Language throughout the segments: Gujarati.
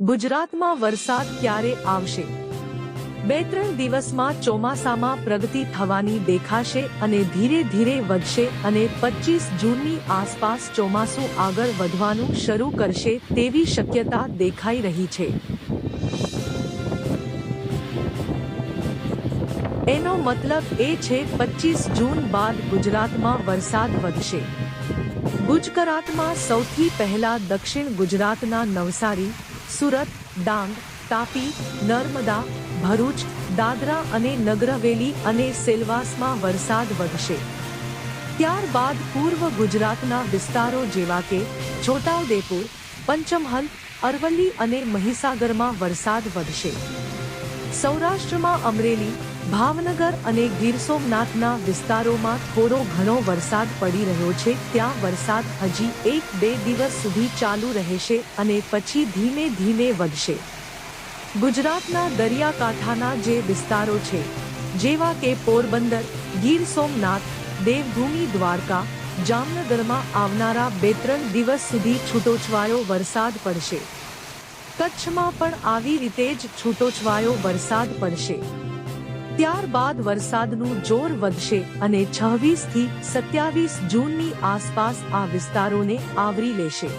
ગુજરાતમાં વરસાદ ક્યારે આવશે? બે ત્રણ દિવસમાં ચોમાસામાં પ્રગતિ થવાની દેખાશે અને ધીરે ધીરે વધશે અને પચીસ જૂનની આસપાસ ચોમાસું આગળ વધવાનું શરૂ કરશે તેવી શક્યતા દેખાઈ રહી છે. એનો મતલબ એ છે પચીસ જૂન બાદ ગુજરાતમાં વરસાદ વધશે. ગુજકરાતમાં સૌથી પહેલા દક્ષિણ ગુજરાતના નવસારી સુરત, ડાંગ, તાપી, નર્મદા, ભરૂચ, દાદરા અને નગર હવેલી અને સેલવાસમાં વરસાદ વધશે. ત્યારબાદ પૂર્વ ગુજરાતના વિસ્તારો જેવા કે છોટાઉદેપુર, પંચમહલ, અરવલ્લી અને મહીસાગરમાં વરસાદ વધશે. સૌરાષ્ટ્રમાં અમરેલી ભાવનગર અને ગીર સોમનાથના વિસ્તારોમાં થોડો ઘણો વરસાદ પડી રહ્યો છે. ત્યાં વરસાદ હજી એક બે દિવસ સુધી ચાલુ રહેશે અને પછી ધીમે ધીમે વધશે. ગુજરાતના દરિયાકાંઠાના જે વિસ્તારો છે, જેવા કે પોરબંદર, ગીર સોમનાથ, દેવભૂમિ, દ્વારકા, જામનગરમાં આવનારા બે ત્રણ દિવસ સુધી છૂટોછવાયો વરસાદ પડશે. કચ્છમાં પણ આવી રીતે જ છૂટોછવાયો વરસાદ પડશે. ત્યારબાદ વરસાદનું જોર વધશે અને છવ્વીસથી સત્યાવીસ જૂનની આસપાસ આ વિસ્તારોને આવરી લેશે.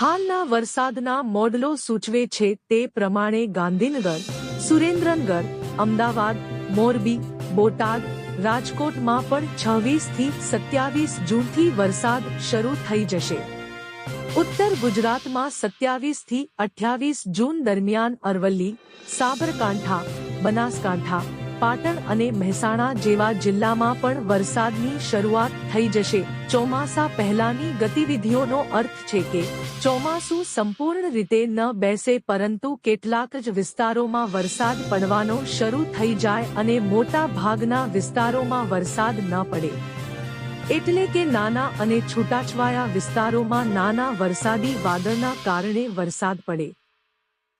હાલના વરસાદના મોડલો સૂચવે છે તે પ્રમાણે ગાંધીનગર, સુરેન્દ્રનગર, અમદાવાદ, મોરબી, બોટાદ, રાજકોટમાં પણ છવ્વીસથી સત્યાવીસ જૂનથી વરસાદ શરૂ થઈ જશે. ઉત્તર ગુજરાતમાં સત્યાવીસથી અઠ્યાવીસ જૂન દરમિયાન અરવલ્લી, સાબરકાંઠા બનાસકાંઠા, પાટણ અને મહેસાણા જેવા જિલ્લામાં પણ વરસાદની શરૂઆત થઈ જશે. ચોમાસા પહેલાની ગતિવિધિઓનો અર્થ છે કે, ચોમાસું સંપૂર્ણ રીતે ન બેસે પરંતુ કેટલાક જ વિસ્તારોમાં વરસાદ પડવાનો શરૂ થઈ જાય અને મોટા ભાગના વિસ્તારોમાં વરસાદ ન પડે. એટલે કે નાના અને છૂટાછવાયા વિસ્તારોમાં નાના વરસાદી વાદળના કારણે વરસાદ પડે.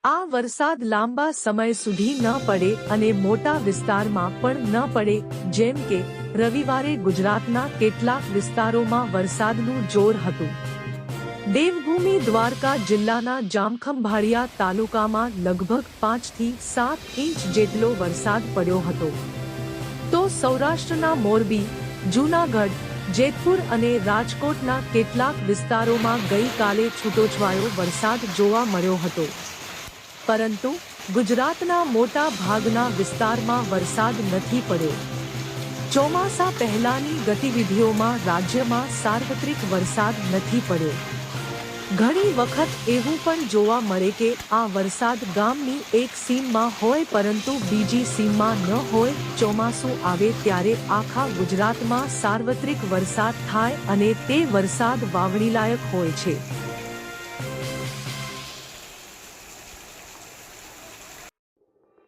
આ વરસાદ લાંબા સમય સુધી ન પડે અને મોટા વિસ્તારમાં પણ ન પડે, જેમ કે રવિવારે ગુજરાતના કેટલાક વિસ્તારોમાં વરસાદનું જોર હતું. દેવભૂમિ દ્વારકા જિલ્લાના જામખંભાળિયા તાલુકામાં લગભગ પાંચથી સાત ઇંચ જેટલો વરસાદ પડ્યો હતો. તો સૌરાષ્ટ્રના મોરબી, જૂનાગઢ, જેતપુર અને રાજકોટના કેટલાક વિસ્તારોમાં ગઈકાલે છૂટોછવાયો વરસાદ જોવા મળ્યો હતો. પરંતુ ગુજરાતના મોટા ભાગના વિસ્તારમાં વરસાદ નથી પડ્યો. ચોમાસા પહેલાની ગતિવિધિઓમાં રાજ્યમાં સાર્વત્રિક વરસાદ નથી પડ્યો. ઘણી વખત એવું પણ જોવા મળે કે આ વરસાદ ગામની એક સીમમાં હોય પરંતુ બીજી સીમમાં ન હોય, ચોમાસું આવે ત્યારે આખા ગુજરાતમાં સાર્વત્રિક વરસાદ થાય અને તે વરસાદ વાવણીલાયક હોય છે.